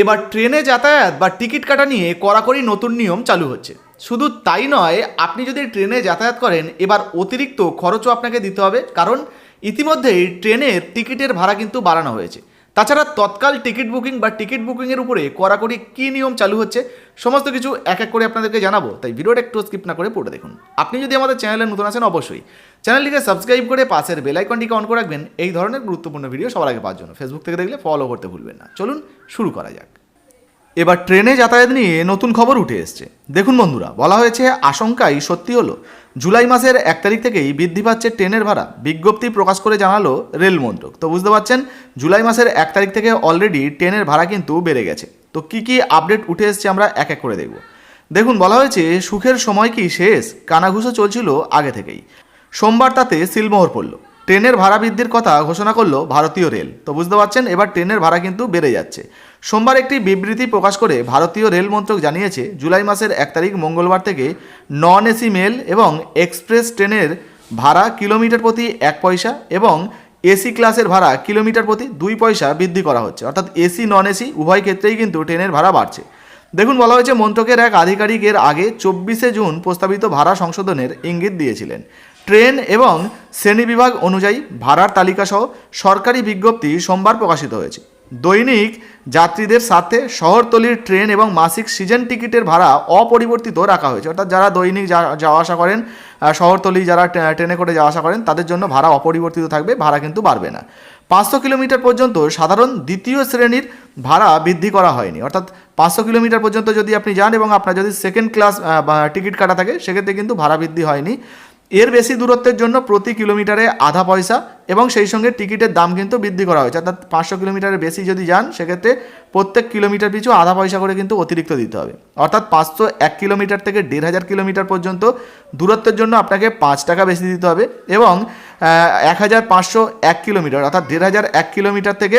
এবার ট্রেনে যাতায়াত বা টিকিট কাটা নিয়ে কড়াকড়ি নতুন নিয়ম চালু হচ্ছে। শুধু তাই নয়, আপনি যদি ট্রেনে যাতায়াত করেন, এবার অতিরিক্ত খরচও আপনাকে দিতে হবে। কারণ ইতিমধ্যেই ট্রেনের টিকিটের ভাড়া কিন্তু বাড়ানো হয়েছে। তাছাড়া তৎকাল টিকিট বুকিং বা টিকিট বুকিংয়ের উপরে কড়াকড়ি কী নিয়ম চালু হচ্ছে, সমস্ত কিছু এক এক করে আপনাদেরকে জানাব। তাই ভিডিওটা একটু স্কিপ না করে পড়ে দেখুন। আপনি যদি আমাদের চ্যানেলে নতুন আছেন, অবশ্যই চ্যানেলটিকে সাবস্ক্রাইব করে পাশের বেলাইকনটিকে অন করে রাখবেন। এই ধরনের গুরুত্বপূর্ণ ভিডিও সবার আগে পাওয়ার জন্য। ফেসবুক থেকে দেখলে ফলো করতে ভুলবেন না। চলুন শুরু করা যাক। এবার ট্রেনে যাতায়াত নিয়ে নতুন খবর উঠে এসছে। দেখুন বন্ধুরা, বলা হয়েছে আশঙ্কাই সত্যি হলো। জুলাই মাসের এক তারিখ থেকেই বৃদ্ধি পাচ্ছে ট্রেনের ভাড়া, বিজ্ঞপ্তি প্রকাশ করে জানালো রেল মন্ত্রক তো বুঝতে পারছেন, জুলাই মাসের এক তারিখ থেকে অলরেডি ট্রেনের ভাড়া কিন্তু বেড়ে গেছে। তো কি কি আপডেট উঠে এসছে আমরা এক এক করে দেখব। দেখুন, বলা হয়েছে সুখের সময় কি শেষ? কানাঘুষো চলছিল আগে থেকেই। সোমবার তাতে সিলমোহর পড়ল। ট্রেনের ভাড়া বৃদ্ধির কথা ঘোষণা করল ভারতীয় রেল। তো বুঝতে পারছেন, এবার ট্রেনের ভাড়া কিন্তু বেড়ে যাচ্ছে। সোমবার একটি বিবৃতি প্রকাশ করে ভারতীয় রেল মন্ত্রক জানিয়েছে, জুলাই মাসের এক তারিখ মঙ্গলবার থেকে নন এসি মেল এবং এক্সপ্রেস ট্রেনের ভাড়া কিলোমিটার প্রতি এক পয়সা এবং এসি ক্লাসের ভাড়া কিলোমিটার প্রতি দুই পয়সা বৃদ্ধি করা হচ্ছে। অর্থাৎ এসি, নন এসি উভয় ক্ষেত্রেই কিন্তু ট্রেনের ভাড়া বাড়ছে। দেখুন, বলা হয়েছে, মন্ত্রকের এক আধিকারিক এর আগে চব্বিশে জুন প্রস্তাবিত ভাড়া সংশোধনের ইঙ্গিত দিয়েছিলেন। ট্রেন এবং শ্রেণীবিভাগ অনুযায়ী ভাড়ার তালিকা সহ সরকারি বিজ্ঞপ্তি সোমবার প্রকাশিত হয়েছে। দৈনিক যাত্রীদের সাথে শহরতলির ট্রেন এবং মাসিক সিজন টিকিটের ভাড়া অপরিবর্তিত রাখা হয়েছে। অর্থাৎ যারা দৈনিক যাওয়া আসা করেন শহরতলি যারা ট্রেনে করে যাওয়া আসা করেন, তাদের জন্য ভাড়া অপরিবর্তিত থাকবে, ভাড়া কিন্তু বাড়বে না। পাঁচশো কিলোমিটার পর্যন্ত সাধারণ দ্বিতীয় শ্রেণির ভাড়া বৃদ্ধি করা হয়নি। অর্থাৎ পাঁচশো কিলোমিটার পর্যন্ত যদি আপনি যান এবং আপনার যদি সেকেন্ড ক্লাস টিকিট কাটা থাকে, সেক্ষেত্রে কিন্তু ভাড়া বৃদ্ধি হয়নি। এর বেশি দূরত্বের জন্য প্রতি কিলোমিটারে আধা পয়সা এবং সেই সঙ্গে টিকিটের দাম কিন্তু বৃদ্ধি করা হয়েছে। অর্থাৎ পাঁচশো কিলোমিটারের বেশি যদি যান, সেক্ষেত্রে প্রত্যেক কিলোমিটার পিছু আধা পয়সা করে কিন্তু অতিরিক্ত দিতে হবে। অর্থাৎ পাঁচশো এক কিলোমিটার থেকে দেড় হাজার কিলোমিটার পর্যন্ত দূরত্বের জন্য আপনাকে পাঁচ টাকা বেশি দিতে হবে এবং এক হাজার পাঁচশো এক কিলোমিটার, অর্থাৎ দেড় হাজার এক কিলোমিটার থেকে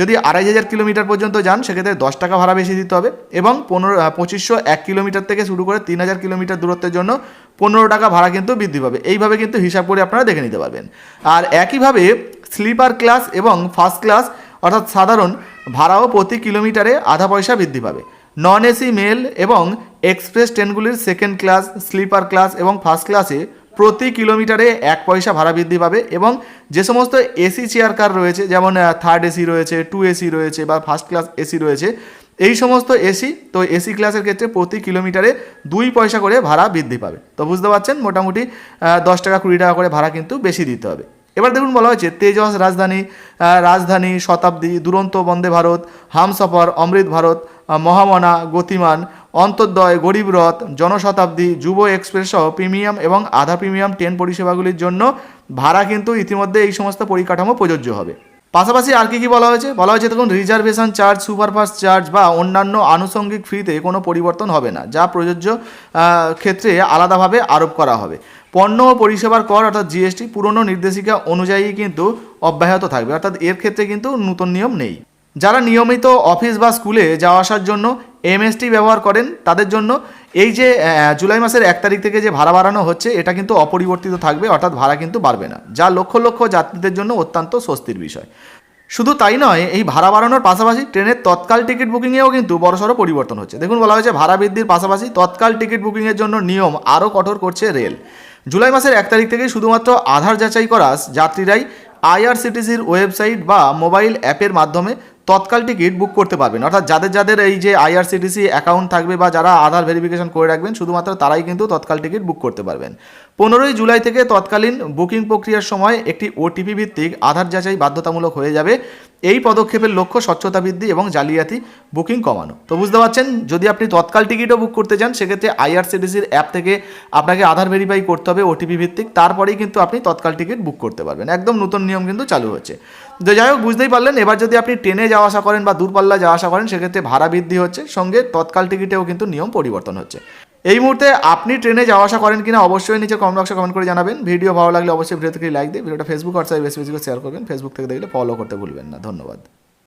যদি আড়াই হাজার কিলোমিটার পর্যন্ত যান, সেক্ষেত্রে দশ টাকা ভাড়া বেশি দিতে হবে এবং পনেরো পঁচিশশো এক কিলোমিটার থেকে শুরু করে তিন হাজার কিলোমিটার দূরত্বের জন্য পনেরো টাকা ভাড়া কিন্তু বৃদ্ধি পাবে। এইভাবে কিন্তু হিসাব করে আপনারা দেখে নিতে পারবেন। আর একইভাবে স্লিপার ক্লাস এবং ফার্স্ট ক্লাস, অর্থাৎ সাধারণ, ভাড়াও প্রতি কিলোমিটারে আধা পয়সা বৃদ্ধি পাবে। নন এসি, মেল এবং এক্সপ্রেস ট্রেনগুলির সেকেন্ড ক্লাস স্লিপার ক্লাস এবং ফার্স্ট ক্লাসে প্রতি কিলোমিটারে এক পয়সা ভাড়া বৃদ্ধি পাবে এবং যে সমস্ত এসি চেয়ার কার রয়েছে, যেমন থার্ড এসি রয়েছে টু এসি রয়েছে বা ফার্স্ট ক্লাস এসি রয়েছে, এই সমস্ত এসি তো এসি ক্লাসের ক্ষেত্রে প্রতি কিলোমিটারে দুই পয়সা করে ভাড়া বৃদ্ধি পাবে। তো বুঝতে পারছেন? মোটামুটি দশ টাকা কুড়ি টাকা করে ভাড়া কিন্তু বেশি দিতে হবে। এবার দেখুন বলা হয়েছে, তেজস রাজধানী রাজধানী, শতাব্দী, দুরন্ত বন্দে ভারত, হামসফর, অমৃত ভারত মহামনা, গতিমান অন্তর্দয়, গরিব রথ, জনশতাব্দী, যুব এক্সপ্রেস সহ প্রিমিয়াম এবং আধা প্রিমিয়াম ট্রেন পরিষেবাগুলির জন্য ভাড়া কিন্তু ইতিমধ্যে এই সমস্ত পরিকাঠামো প্রযোজ্য হবে। পাশাপাশি আর কি কী বলা হয়েছে? বলা হয়েছে, দেখুন, রিজার্ভেশন চার্জ, সুপারফাস্ট চার্জ বা অন্যান্য আনুষঙ্গিক ফিতে কোনো পরিবর্তন হবে না, যা প্রযোজ্য ক্ষেত্রে আলাদাভাবে আরোপ করা হবে। পণ্য ও পরিষেবার কর, অর্থাৎ জিএসটি, পুরনো নির্দেশিকা অনুযায়ী কিন্তু অব্যাহত থাকবে, অর্থাৎ এর ক্ষেত্রে কিন্তু নতুন নিয়ম নেই। যারা নিয়মিত অফিস বা স্কুলে যাওয়া আসার জন্য এমএসটি ব্যবহার করেন, তাদের জন্য এই যে জুলাই মাসের এক তারিখ থেকে যে ভাড়া বাড়ানো হচ্ছে, এটা কিন্তু অপরিবর্তিত থাকবে, অর্থাৎ ভাড়া কিন্তু বাড়বে না, যা লক্ষ লক্ষ যাত্রীদের জন্য অত্যন্ত স্বস্তির বিষয়। শুধু তাই নয়, এই ভাড়া বাড়ানোর পাশাপাশি ট্রেনের তৎকাল টিকিট বুকিংয়েও কিন্তু বড়সড় পরিবর্তন হচ্ছে। দেখুন, বলা হয়েছে ভাড়া বৃদ্ধির পাশাপাশি তৎকাল টিকিট বুকিংয়ের জন্য নিয়ম আরও কঠোর করছে রেল। জুলাই মাসের এক তারিখ থেকে শুধুমাত্র আধার যাচাই করা, যাত্রীরাই আইআরসিটিসির ওয়েবসাইট বা মোবাইল অ্যাপের মাধ্যমে তৎকাল টিকিট বুক করতে পারবেন। অর্থাৎ যাদের যাদের এই যে আইআরসিটিসি অ্যাকাউন্ট থাকবে বা যারা আধার ভেরিফিকেশন করে রাখবেন, শুধুমাত্র তারাই কিন্তু তৎকাল টিকিট বুক করতে পারবেন। পনেরোই জুলাই থেকে তৎকালীন বুকিং প্রক্রিয়ার সময় একটি ওটিপি ভিত্তিক আধার যাচাই বাধ্যতামূলক হয়ে যাবে। এই পদক্ষেপের লক্ষ্য স্বচ্ছতা বৃদ্ধি এবং জালিয়াতি বুকিং কমানো। তো বুঝতে পারছেন, যদি আপনি তৎকাল টিকিটও বুক করতে চান, সেক্ষেত্রে আইআরসিটিসির অ্যাপ থেকে আপনাকে আধার ভেরিফাই করতে হবে ওটিপি ভিত্তিক। তারপরেই কিন্তু আপনি তৎকাল টিকিট বুক করতে পারবেন। একদম নতুন নিয়ম কিন্তু চালু হচ্ছে। তো যাই হোক, বুঝতেই পারলেন, এবার যদি আপনি ট্রেনে যাওয়া আসা করেন বা দূরপাল্লা যাওয়া আসা করেন, সেক্ষেত্রে ভাড়া বৃদ্ধি হচ্ছে। সঙ্গে তৎকাল টিকিটেও কিন্তু নিয়ম পরিবর্তন হচ্ছে। এই মুহূর্তে আপনি ট্রেনে যাওয়া আসা করেন কিনা অবশ্যই নিচে কমেন্ট বক্সে কমেন্ট করে জানাবেন। ভিডিও ভালো লাগলে অবশ্যই ভিডিও থেকে লাইক দিয়ে ভিডিওটা ফেসবুক হোয়াটসঅ্যাপ বেশি বেশি করে শেয়ার করবেন। ফেসবুক থেকে দেখলে ফলো করতে ভুলবেন না। ধন্যবাদ।